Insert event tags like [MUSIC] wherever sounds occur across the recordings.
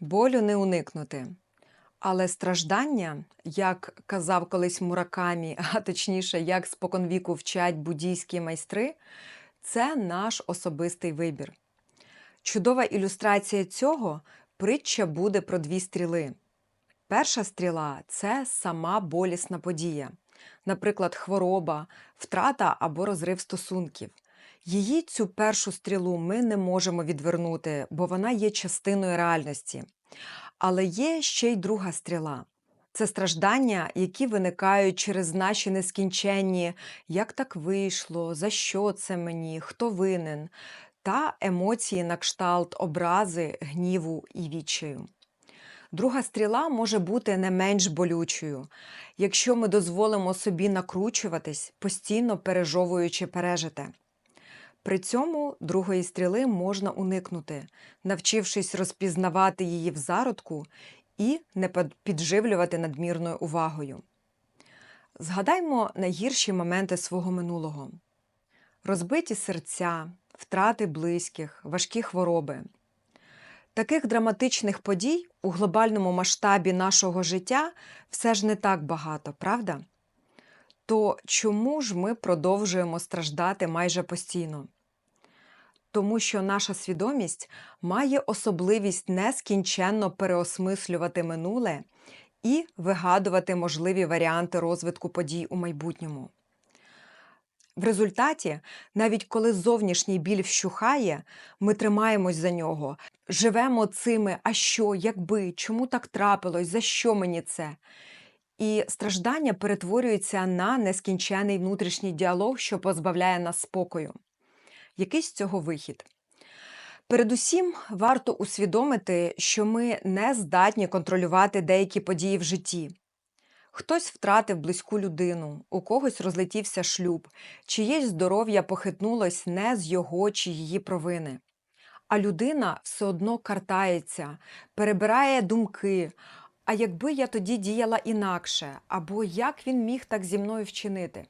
Болю не уникнути. Але страждання, як казав колись Муракамі, [LAUGHS] а точніше, як споконвіку вчать буддійські майстри, це наш особистий вибір. Чудова ілюстрація цього притча буде про дві стріли. Перша стріла це сама болісна подія, наприклад, хвороба, втрата або розрив стосунків. Її цю першу стрілу ми не можемо відвернути, бо вона є частиною реальності. Але є ще й друга стріла. Це страждання, які виникають через наші нескінченні, як так вийшло, за що це мені, хто винен, та емоції на кшталт образи, гніву і відчаю. Друга стріла може бути не менш болючою, якщо ми дозволимо собі накручуватись, постійно пережовуючи пережите. При цьому другої стріли можна уникнути, навчившись розпізнавати її в зародку і не підживлювати надмірною увагою. Згадаймо найгірші моменти свого минулого: розбиті серця, втрати близьких, важкі хвороби. Таких драматичних подій у глобальному масштабі нашого життя все ж не так багато, правда? То чому ж ми продовжуємо страждати майже постійно? Тому що наша свідомість має особливість нескінченно переосмислювати минуле і вигадувати можливі варіанти розвитку подій у майбутньому. В результаті, навіть коли зовнішній біль вщухає, ми тримаємось за нього, живемо цими, а що, якби, чому так трапилось, за що мені це? І страждання перетворюється на нескінчений внутрішній діалог, що позбавляє нас спокою. Який з цього вихід? Передусім, варто усвідомити, що ми не здатні контролювати деякі події в житті. Хтось втратив близьку людину, у когось розлетівся шлюб, чиєсь здоров'я похитнулось не з його чи її провини. А людина все одно картається, перебирає думки. А якби я тоді діяла інакше, або як він міг так зі мною вчинити?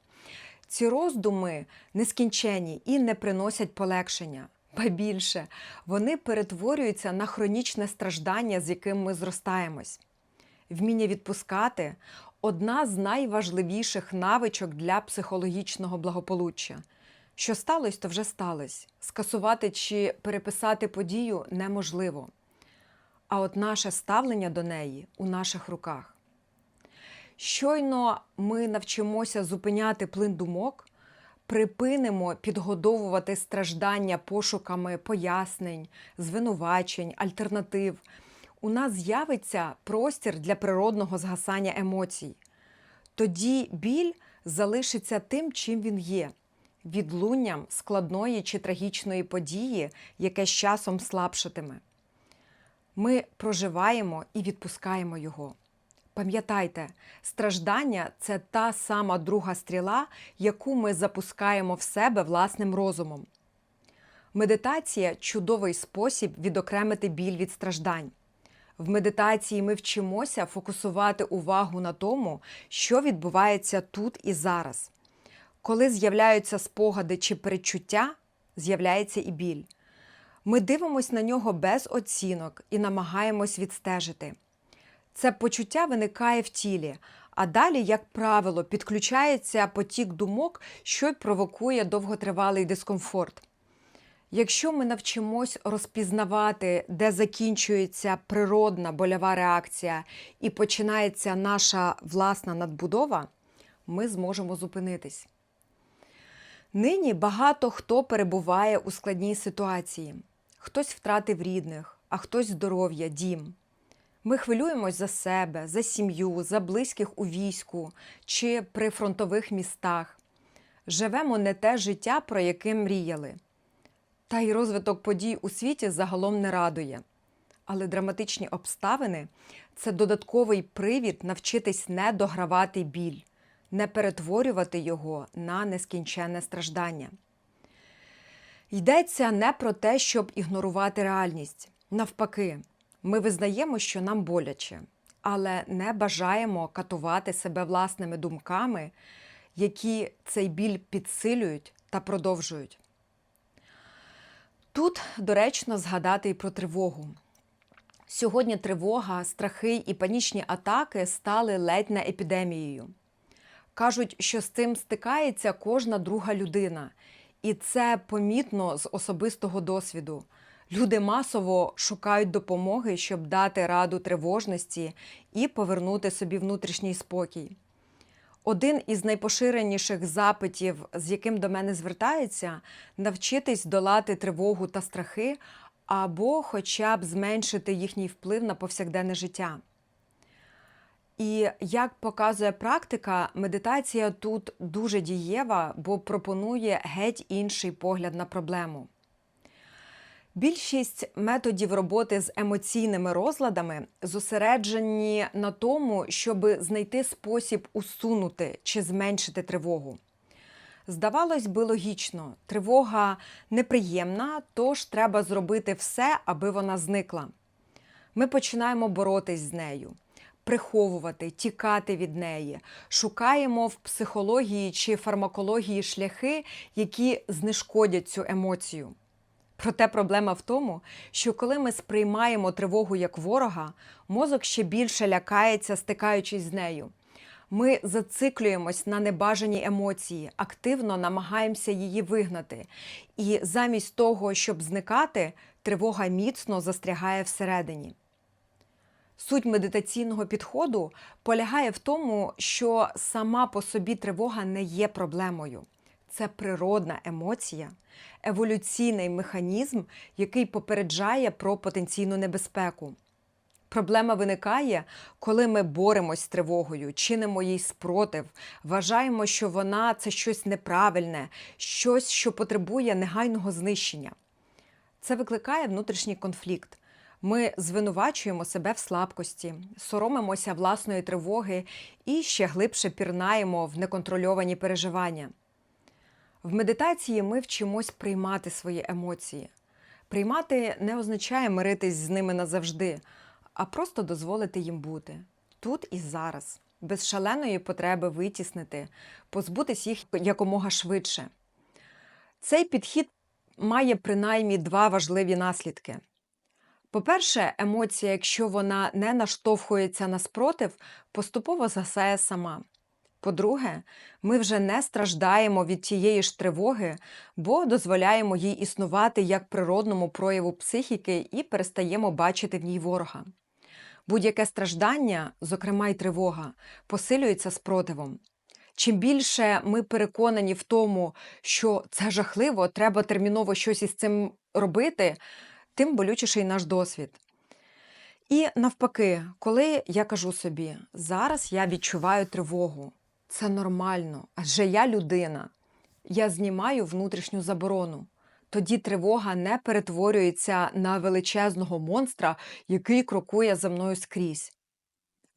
Ці роздуми нескінчені і не приносять полегшення. Ба більше, вони перетворюються на хронічне страждання, з яким ми зростаємось. Вміння відпускати одна з найважливіших навичок для психологічного благополуччя. Що сталося, то вже сталося. Скасувати чи переписати подію неможливо. А от наше ставлення до неї у наших руках. Щойно ми навчимося зупиняти плин думок, припинимо підгодовувати страждання пошуками пояснень, звинувачень, альтернатив. У нас з'явиться простір для природного згасання емоцій. Тоді біль залишиться тим, чим він є відлунням складної чи трагічної події, яке з часом слабшатиме. Ми проживаємо і відпускаємо його. Пам'ятайте, страждання це та сама друга стріла, яку ми запускаємо в себе власним розумом. Медитація чудовий спосіб відокремити біль від страждань. В медитації ми вчимося фокусувати увагу на тому, що відбувається тут і зараз. Коли з'являються спогади чи перечуття, з'являється і біль. Ми дивимося на нього без оцінок і намагаємось відстежити. Це почуття виникає в тілі, а далі, як правило, підключається потік думок, що провокує довготривалий дискомфорт. Якщо ми навчимось розпізнавати, де закінчується природна больова реакція і починається наша власна надбудова, ми зможемо зупинитись. Нині багато хто перебуває у складній ситуації. Хтось втратив рідних, а хтось здоров'я, дім. Ми хвилюємось за себе, за сім'ю, за близьких у війську чи при фронтових містах. Живемо не те життя, про яке мріяли. Та й розвиток подій у світі загалом не радує. Але драматичні обставини це додатковий привід навчитись не догравати біль, не перетворювати його на нескінченне страждання. Йдеться не про те, щоб ігнорувати реальність. Навпаки, ми визнаємо, що нам боляче, але не бажаємо катувати себе власними думками, які цей біль підсилюють та продовжують. Тут доречно згадати і про тривогу. Сьогодні тривога, страхи і панічні атаки стали ледь не епідемією. Кажуть, що з цим стикається кожна друга людина, і це помітно з особистого досвіду. Люди масово шукають допомоги, щоб дати раду тривожності і повернути собі внутрішній спокій. Один із найпоширеніших запитів, з яким до мене звертаються, навчитись долати тривогу та страхи або хоча б зменшити їхній вплив на повсякденне життя. І як показує практика, медитація тут дуже дієва, бо пропонує геть інший погляд на проблему. Більшість методів роботи з емоційними розладами зосереджені на тому, щоб знайти спосіб усунути чи зменшити тривогу. Здавалось би, логічно, тривога неприємна, тож треба зробити все, аби вона зникла. Ми починаємо боротись з нею, приховувати, тікати від неї, шукаємо в психології чи фармакології шляхи, які знешкодять цю емоцію. Проте проблема в тому, що коли ми сприймаємо тривогу як ворога, мозок ще більше лякається, стикаючись з нею. Ми зациклюємось на небажані емоції, активно намагаємося її вигнати. І замість того, щоб зникати, тривога міцно застрягає всередині. Суть медитаційного підходу полягає в тому, що сама по собі тривога не є проблемою. Це природна емоція, еволюційний механізм, який попереджає про потенційну небезпеку. Проблема виникає, коли ми боремось з тривогою, чинимо їй спротив, вважаємо, що вона це щось неправильне, щось, що потребує негайного знищення. Це викликає внутрішній конфлікт. Ми звинувачуємо себе в слабкості, соромимося власної тривоги і ще глибше пірнаємо в неконтрольовані переживання. В медитації ми вчимось приймати свої емоції. Приймати не означає миритись з ними назавжди, а просто дозволити їм бути тут і зараз, без шаленої потреби витіснити, позбутись їх якомога швидше. Цей підхід має принаймні два важливі наслідки. По-перше, емоція, якщо вона не наштовхується на спротив, поступово засає сама. По-друге, ми вже не страждаємо від тієї ж тривоги, бо дозволяємо їй існувати як природному прояву психіки і перестаємо бачити в ній ворога. Будь-яке страждання, зокрема й тривога, посилюється спротивом. Чим більше ми переконані в тому, що це жахливо, треба терміново щось із цим робити, тим болючіший наш досвід. І навпаки, коли я кажу собі, зараз я відчуваю тривогу, це нормально, адже я людина, я знімаю внутрішню заборону. Тоді тривога не перетворюється на величезного монстра, який крокує за мною скрізь.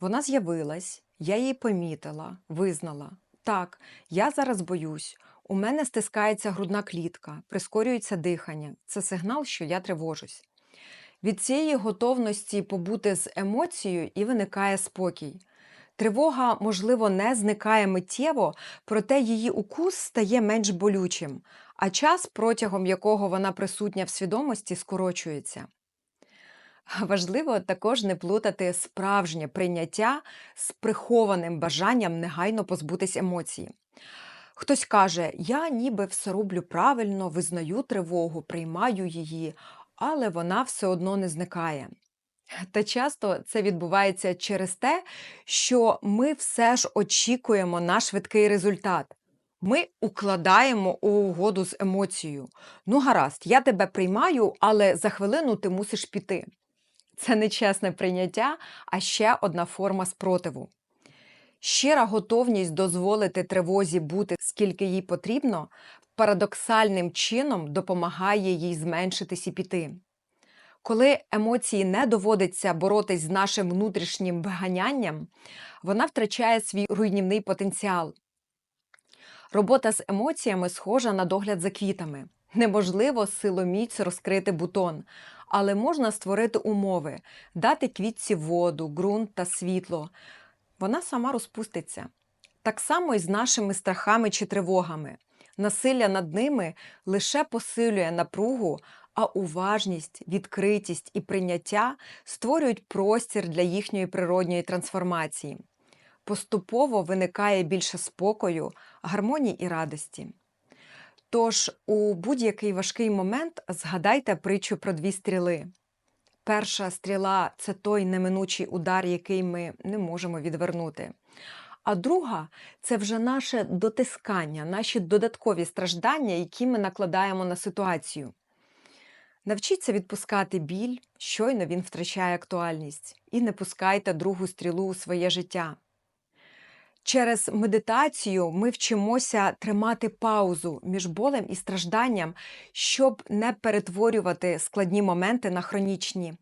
Вона з'явилась, я її помітила, визнала. Так, я зараз боюсь, у мене стискається грудна клітка, прискорюється дихання. Це сигнал, що я тривожусь. Від цієї готовності побути з емоцією і виникає спокій. Тривога, можливо, не зникає миттєво, проте її укус стає менш болючим, а час, протягом якого вона присутня в свідомості, скорочується. Важливо також не плутати справжнє прийняття з прихованим бажанням негайно позбутись емоції. Хтось каже, я ніби все роблю правильно, визнаю тривогу, приймаю її, але вона все одно не зникає. Та часто це відбувається через те, що ми все ж очікуємо на швидкий результат. Ми укладаємо у угоду з емоцією. Ну, гаразд, я тебе приймаю, але за хвилину ти мусиш піти. Це не чесне прийняття, а ще одна форма спротиву. Щира готовність дозволити тривозі бути скільки їй потрібно, парадоксальним чином допомагає їй зменшитись і піти. Коли емоції не доводиться боротись з нашим внутрішнім виганянням, вона втрачає свій руйнівний потенціал. Робота з емоціями схожа на догляд за квітами. Неможливо силоміць розкрити бутон, але можна створити умови, дати квітці воду, ґрунт та світло. Вона сама розпуститься. Так само і з нашими страхами чи тривогами. Насилля над ними лише посилює напругу, а уважність, відкритість і прийняття створюють простір для їхньої природньої трансформації. Поступово виникає більше спокою, гармонії і радості. Тож у будь-який важкий момент згадайте притчу про дві стріли. Перша стріла це той неминучий удар, який ми не можемо відвернути. А друга це вже наше дотискання, наші додаткові страждання, які ми накладаємо на ситуацію. Навчіться відпускати біль, щойно він втрачає актуальність, і не пускайте другу стрілу у своє життя. Через медитацію ми вчимося тримати паузу між болем і стражданням, щоб не перетворювати складні моменти на хронічні,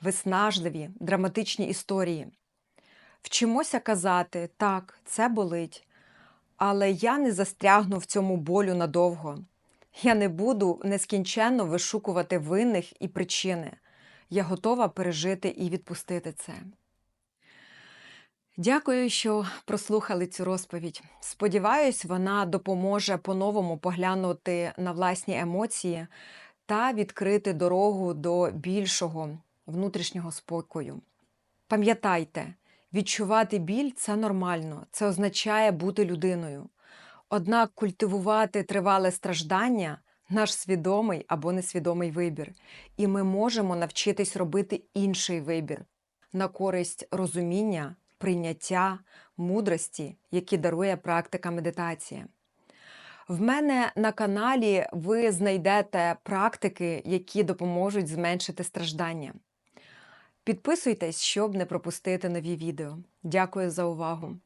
виснажливі, драматичні історії. Вчимося казати так, це болить, але я не застрягну в цьому болю надовго. Я не буду нескінченно вишукувати винних і причини. Я готова пережити і відпустити це. Дякую, що прослухали цю розповідь. Сподіваюсь, вона допоможе по-новому поглянути на власні емоції та відкрити дорогу до більшого внутрішнього спокою. Пам'ятайте, відчувати біль це нормально, це означає бути людиною. Однак культивувати тривале страждання наш свідомий або несвідомий вибір, і ми можемо навчитись робити інший вибір на користь розуміння, прийняття, мудрості, які дарує практика медитації. В мене на каналі ви знайдете практики, які допоможуть зменшити страждання. Підписуйтесь, щоб не пропустити нові відео. Дякую за увагу!